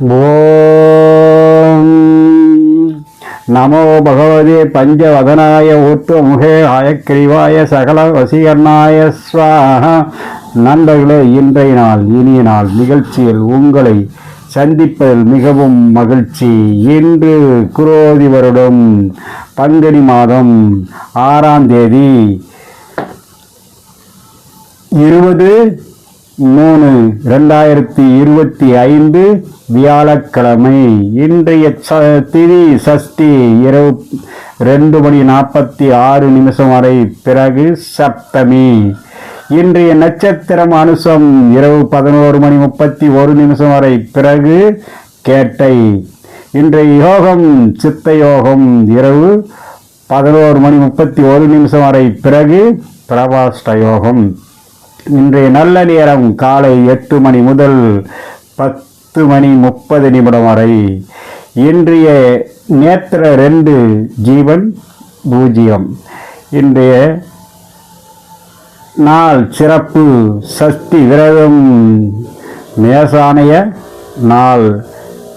ஓம் நமோ பகவதே பஞ்சவதனாய ஊர்த்துவமுகே ஆயக்கிரிவாய சகல வசீகர்ணாய ஸ்வாஹா நண்பர்களே இன்றைய நாள் இனிய நாள் நிகழ்ச்சியில் உங்களை சந்திப்பதில் மிகவும் மகிழ்ச்சி. இன்று குரோதி வருடம் பங்குனி மாதம் ஆறாம் தேதி இருபது மூணு ரெண்டாயிரத்தி இருபத்தி ஐந்து வியாழக்கிழமை. இன்றைய ச திதி சஷ்டி இரவு ரெண்டு மணி நாற்பத்தி ஆறு நிமிஷம் வரை பிறகு சப்தமி. இன்றைய நட்சத்திரம் அனுசம் இரவு பதினோரு மணி முப்பத்தி ஒரு நிமிஷம் வரை பிறகு கேட்டை. இன்றைய யோகம் சித்த யோகம் இரவு பதினோரு மணி முப்பத்தி ஒரு நிமிஷம் வரை பிறகு பிரபாஷ்ட யோகம். இன்றைய நல்ல நேரம் காலை எட்டு மணி முதல் பத்து மணி முப்பது நிமிடம் வரை. இன்றைய நேத்திர ரெண்டு ஜீவன் பூஜ்ஜியம். இன்றைய நாள் சிறப்பு சஷ்டி விரதம் மேசானைய நாள்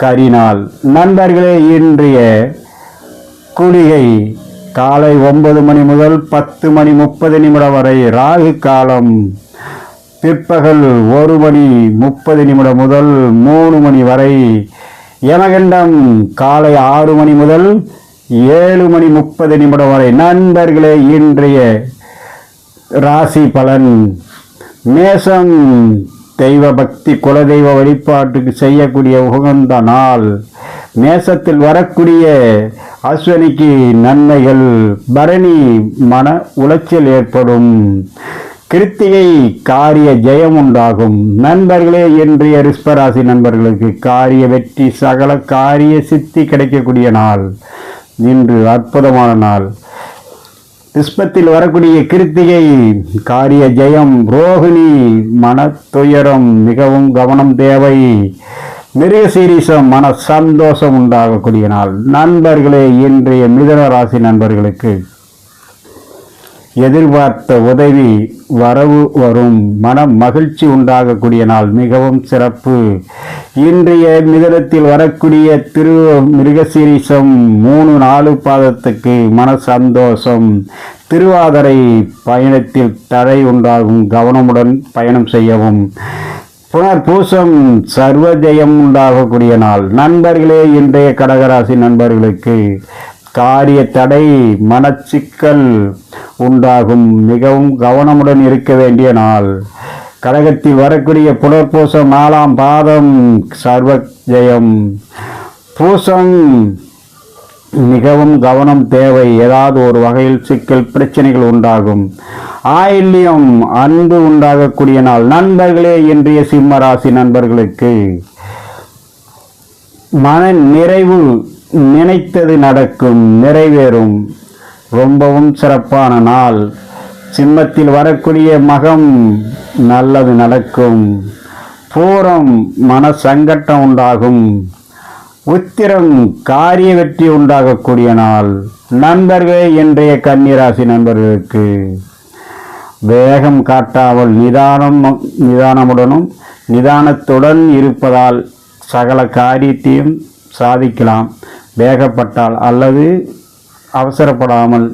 கரிநாள் நண்பர்களே இன்றைய குளிகை காலை ஒன்பது மணி முதல் பத்து மணி முப்பது நிமிடம் வரை. ராகு காலம் பிற்பகல் ஒரு மணி முப்பது நிமிடம் முதல் மூணு மணி வரை யமகண்டம் காலை ஆறு மணி முதல் ஏழு மணி முப்பது நிமிடம் வரை. நண்பர்களே இன்றைய ராசி பலன் மேசம் தெய்வ பக்தி குலதெய்வ வழிபாட்டுக்கு செய்யக்கூடிய உகந்த நாள். மேசத்தில் வரக்கூடிய அஸ்வனிக்கு நன்மைகள். பரணி மன உளைச்சல் ஏற்படும். கிருத்திகை காரிய ஜெயம் உண்டாகும் நண்பர்களே இன்றைய ரிஸ்பராசி நண்பர்களுக்கு காரிய வெற்றி சகல காரிய சித்தி கிடைக்கக்கூடிய நாள். இன்று அற்புதமான நாள். ரிஸ்பத்தில் வரக்கூடிய கிருத்திகை காரிய ஜெயம் ரோகிணி மன துயரம் மிகவும் கவனம் தேவை. மிருகசீரிசம் மன சந்தோஷம் உண்டாகக்கூடிய நாள். நண்பர்களே இன்றைய மிதன ராசி நண்பர்களுக்கு எதிர்பார்த்த உதவி வரவு வரும். மன மகிழ்ச்சி உண்டாகக்கூடிய நாள். மிகவும் சிறப்பு. இன்றைய மிதனத்தில் வரக்கூடிய திரு மிருகசீரிசம் மூணு நாலு பாதத்துக்கு மன சந்தோஷம். திருவாதிரை பயணத்தில் தடை உண்டாகும். கவனமுடன் பயணம் செய்யவும். புனர் பூசம் சர்வ உண்டாகக்கூடிய நாள். நண்பர்களே இன்றைய கடகராசி நண்பர்களுக்கு காரிய தடை மனச்சிக்கல் உண்டாகும். மிகவும் கவனமுடன் இருக்க வேண்டிய நாள். கடகத்தில் வரக்கூடிய புனர்பூசம் நாலாம் பாதம் சர்வ ஜெயம் பூசம் மிகவும் கவனம் தேவை. ஏதாவது ஒரு வகையில் சிக்கல் பிரச்சனைகள் உண்டாகும். ஆயில்யம் அன்பு உண்டாகக்கூடிய நாள். நண்பர்களே இன்றைய சிம்ம ராசி நண்பர்களுக்கு மன நிறைவு நினைத்தது நடக்கும் நிறைவேறும். ரொம்பவும் சிறப்பான நாள். சிம்மத்தில் வரக்கூடிய மகம் நல்லது நடக்கும். பூரம் மன சங்கட்டம் உண்டாகும். உத்திரம் காரிய வெற்றி உண்டாகக்கூடிய நாள். நண்பர்களே இன்றைய கன்னிராசி நண்பர்களுக்கு. வேகம் காட்டாமல் நிதானம் நிதானமுடனும் நிதானத்துடன் இருப்பதால் சகல காரியத்தையும் சாதிக்கலாம். வேகப்பட்டால் அல்லது அவசரப்படாமல்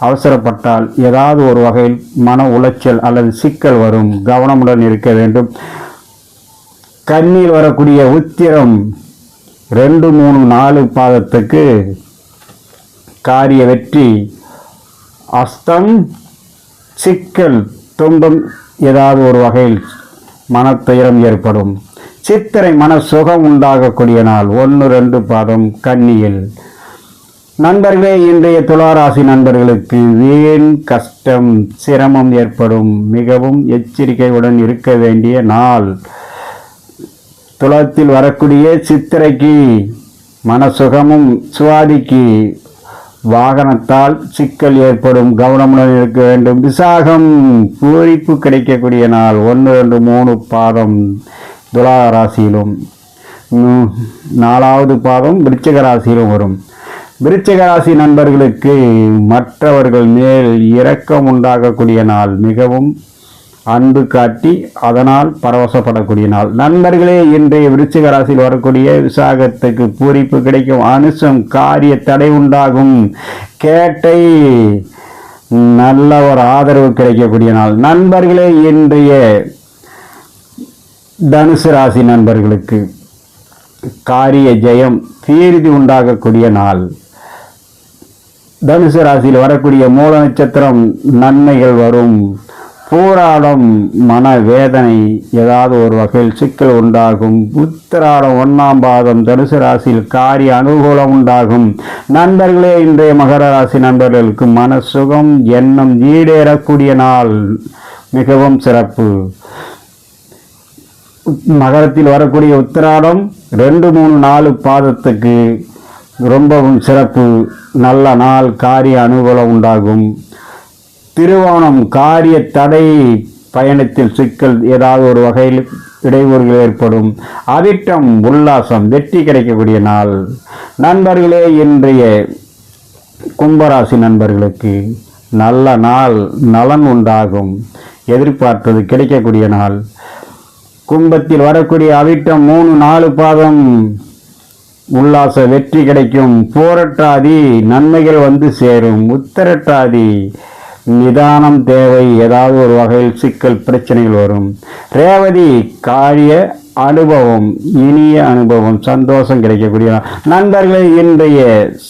அவசரப்பட்டால் ஏதாவது ஒரு வகையில் மன உளைச்சல் அல்லது சிக்கல் வரும். கவனமுடன் இருக்க வேண்டும். கண்ணில் வரக்கூடிய உத்திரம் ரெண்டு மூணு நாலு பாதத்துக்கு காரிய வெற்றி. அஸ்தம் சிக்கல் துன்பம் ஏதாவது ஒரு வகையில் மனத்துயரம் ஏற்படும். சித்திரை மன சுகம் உண்டாகக்கூடிய நாள். ஒன்று ரெண்டு பாதம் கன்னியில் நண்பர்களே இன்றைய துளாராசி நண்பர்களுக்கு வீண் கஷ்டம் சிரமம் ஏற்படும். மிகவும் எச்சரிக்கையுடன் இருக்க வேண்டிய நாள். துலத்தில் வரக்கூடிய சித்திரைக்கு மனசுகமும் சுவாதிக்கு வாகனத்தால் சிக்கல் ஏற்படும். கவனமுடன் இருக்க வேண்டும். விசாகம் பூரிப்பு கிடைக்கக்கூடிய நாள். ஒன்று ரெண்டு மூணு பாதம் துலா ராசியிலும் நாலாவது பாதம் விருச்சிக ராசியிலும் வரும். விருச்சிக ராசி நண்பர்களுக்கு மற்றவர்கள் மேல் இரக்கம் உண்டாகக்கூடிய நாள் மிகவும் அன்பு காட்டி அதனால் பரவசப்படக்கூடிய நாள். நண்பர்களே இன்றைய விருச்சிக ராசியில் வரக்கூடிய விசாகத்துக்கு பூரிப்பு கிடைக்கும் அனுசம் காரிய தடை உண்டாகும். கேட்டை நல்ல ஒரு ஆதரவு கிடைக்கக்கூடிய நாள். நண்பர்களே இன்றைய தனுசு ராசி நண்பர்களுக்கு காரிய ஜெயம் தீர்தி உண்டாகக்கூடிய நாள். தனுசு ராசியில் வரக்கூடிய மூல நட்சத்திரம் நன்மைகள் வரும். பூராடம் மன வேதனை ஏதாவது ஒரு வகையில் சிக்கல் உண்டாகும். உத்திராடம் ஒன்றாம் பாதம் தனுசு ராசியில் காரிய அனுகூலம் உண்டாகும். நண்பர்களே இன்றைய மகர ராசி நண்பர்களுக்கு மன சுகம் எண்ணம் ஈடேறக்கூடிய நாள். மிகவும் சிறப்பு. மகரத்தில் வரக்கூடிய உத்திராடம் ரெண்டு மூணு நாலு பாதத்துக்கு ரொம்பவும் சிறப்பு. நல்ல நாள் காரிய அனுகூலம் உண்டாகும். திருவோணம் காரிய தடை பயணத்தில் சிக்கல் ஏதாவது ஒரு வகையில் இடையூறுகள் ஏற்படும். அதிட்டம் உல்லாசம் வெற்றி கிடைக்கக்கூடிய நாள். நண்பர்களே இன்றைய கும்பராசி நண்பர்களுக்கு நல்ல நாள் நலன் உண்டாகும். எதிர்பார்த்தது கிடைக்கக்கூடிய நாள். கும்பத்தில் வரக்கூடிய அவிட்டம் மூணு நாலு பாதம். உல்லாச வெற்றி கிடைக்கும். போரட்டாதி நன்மைகள் வந்து சேரும். உத்தரட்டாதி நிதானம் தேவை ஏதாவது ஒரு வகையில் சிக்கல் பிரச்சனைகள் வரும். ரேவதி காரிய அனுபவம் இனிய அனுபவம் சந்தோஷம் கிடைக்கக்கூடிய நண்பர்களே இன்றைய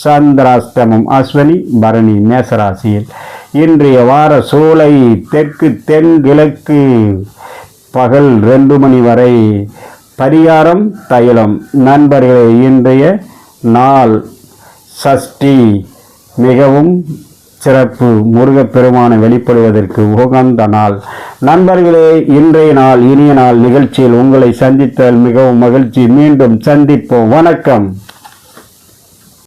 சந்திராஸ்தமம் அஸ்வனி பரணி மேசராசியில். இன்றைய வார சூளை தெற்கு தென் கிழக்கு பகல் ரெண்டு மணி வரை பரிகாரம் தைலம். நண்பர்களே இன்றைய நாள் சஷ்டி. மிகவும் சிறப்பு. முருகப்பெருமானை வெளிப்படுவதற்கு உகந்த நாள். நண்பர்களே இன்றைய நாள் இனிய நாள் நிகழ்ச்சியில் உங்களை சந்தித்தல் மிகவும் மகிழ்ச்சி. மீண்டும் சந்திப்போம். வணக்கம்.